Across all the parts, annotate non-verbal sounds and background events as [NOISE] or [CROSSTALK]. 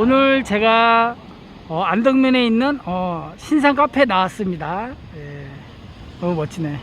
오늘 제가 어, 안덕면에 있는 어, 신상 카페에 나왔습니다. 예, 너무 멋지네.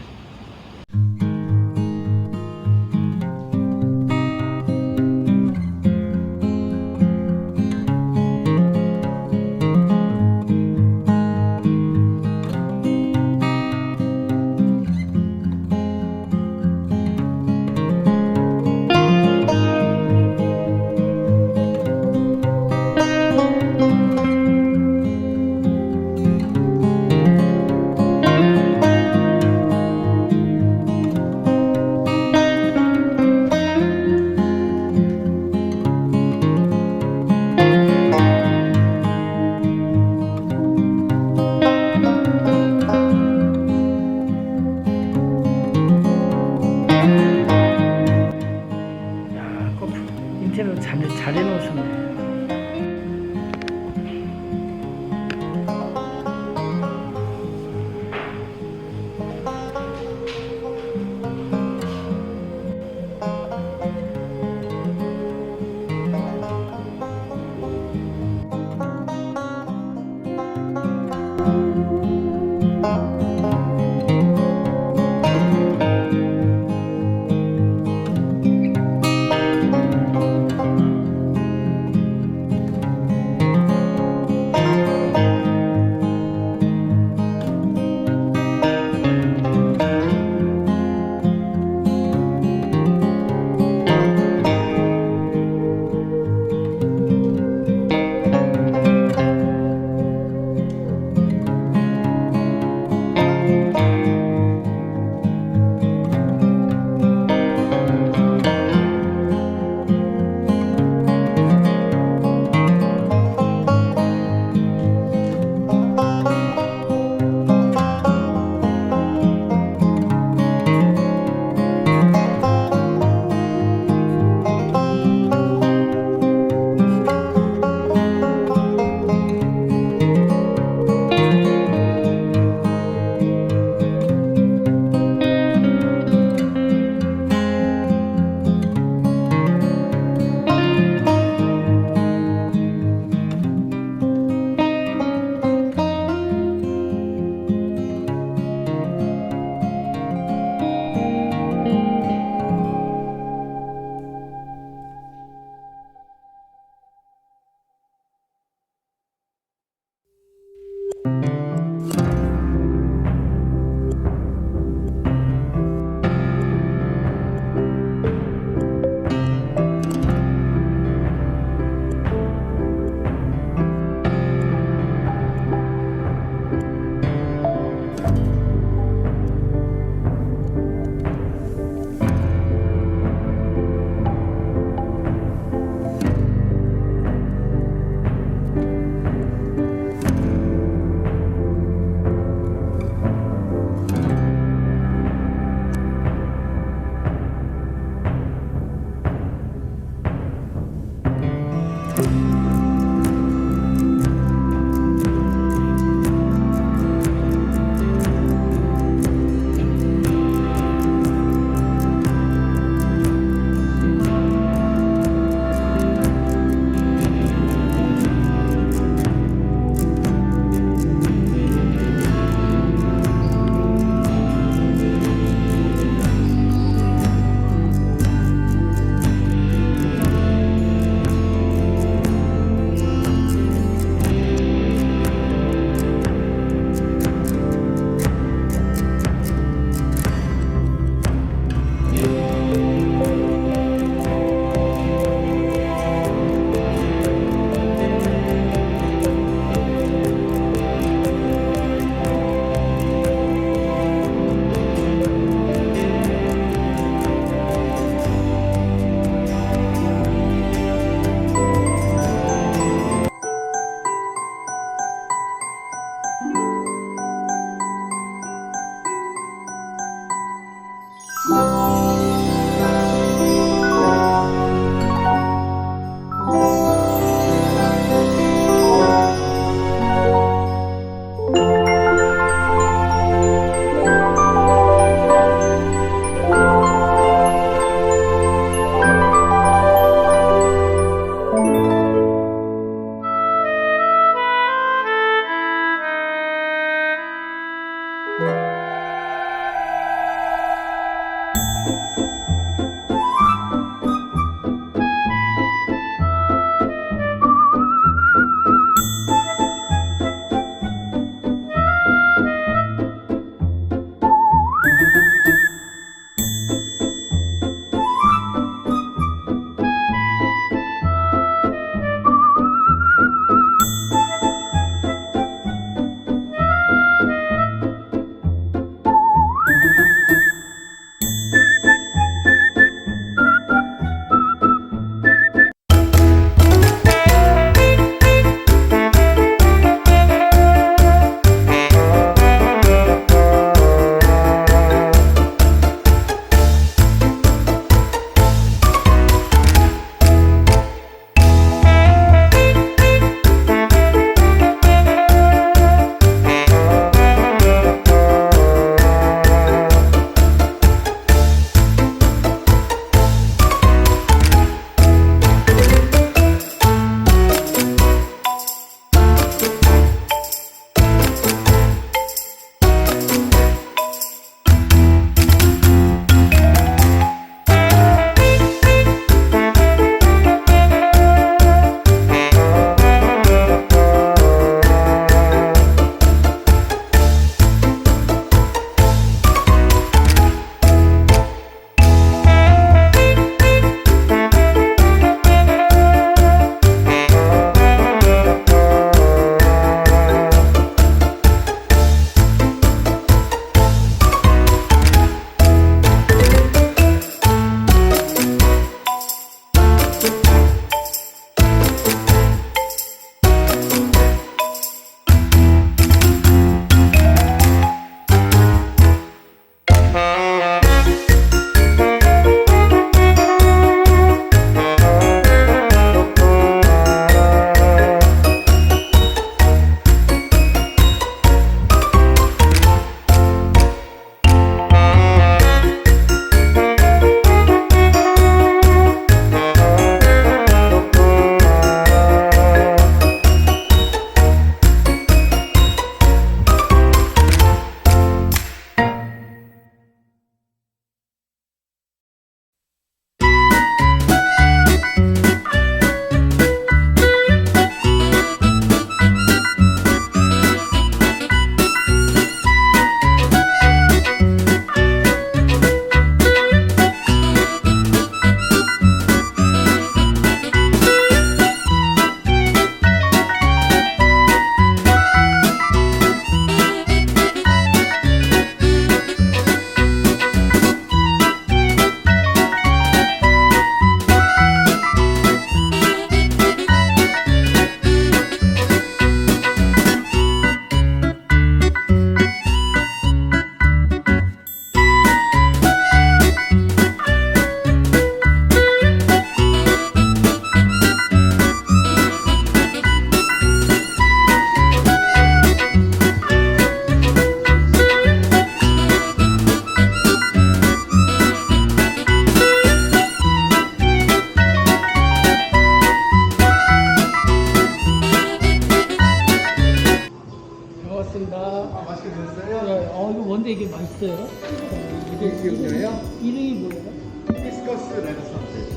반갑습니다. 아, 맛있게 드셨어요? 네, 어, 이거 뭔데 이게 맛있어요? 어, 이게 기억나요? 이름이 뭐예요? 히비스커스 레드 선셋.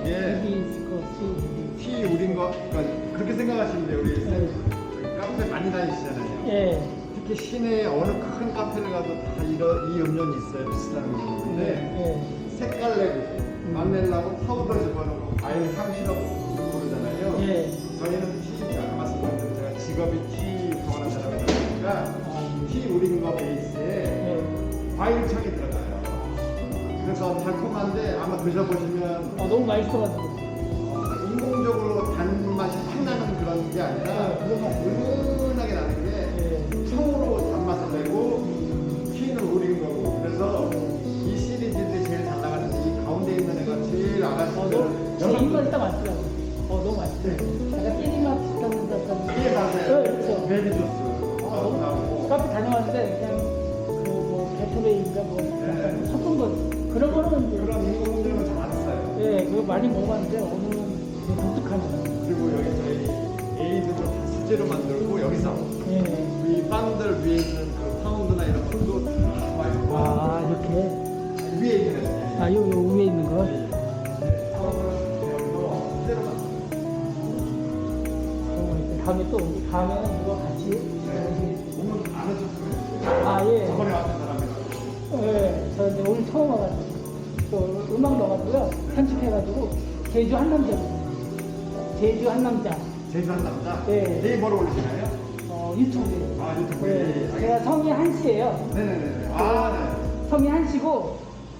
이게 히비스커스. 티 우린 거, 그러니까 그렇게 생각하시면 돼요. 우리 네. 카페 많이 다니시잖아요. 예. 특히 시내 어느 큰 카페를 가도 다 이런 이 음료는 있어요. 비슷한 예. 음료인데 예. 색깔 내고 맛 내려고 파우더 집어넣고 과일 향시라고 부르잖아요. 예. 저희는 티, 아까 말씀드렸던 제가 직업이 티 보니까 아, 티 우린 거 베이스에 예. 과일 청이 들어가요. 그래서 달콤한데 아마 드셔보시면 아, 너무 맛있어가지고. 어, 인공적으로 단맛이 확 나는 그런 게 아니라 그냥 은 많이 먹어봤는데 오늘은 독특하네요. 그리고 여기 저희 에이드도 다 수제로 만들고 여기서 예. 이 빵들 위에 있는 그 파운드나 이런 것도 다 와있고 아 이렇게 위에 아, 요, 요 위에 있는 거. 사업을 배워서 그대로 만들어요. 어, 다음에 또, 우리 다음에는 이거 같이. 오늘 안 하셨으면 아, 예. 저번에 왔던 사람이라서 예, 저 이제 오늘 처음 와가지고. 또 음악 넣어가지고요. 편집해가지고. 제주 한 남자. 제주 한 남자. 제주 한 남자 네. 네이버로 올리시나요? 어, 유튜브에. 아 유튜브에 네. 제가 성이 한씨예요. 네네네 아 성이 한씨고,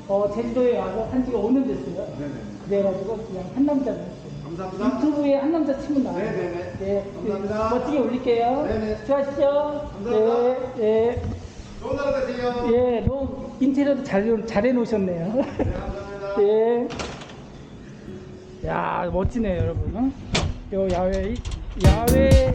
어, 제주도에 와서 한 지가 5년 됐어요. 네. 네네 그래가지고 그냥 한 남자를 했어요. 감사합니다 유튜브에 한 남자 치면 나와요. 네네네. 네. 감사합니다. 멋지게 올릴게요. 네네. 수고하십시오. 감사합니다. 네. 네. 좋은 하루 되세요 예, 너무 인테리어도 잘, 잘 해놓으셨네요. [LAUGHS] 예. 야, 멋지네요, 여러분. 어? 요 야외, 야외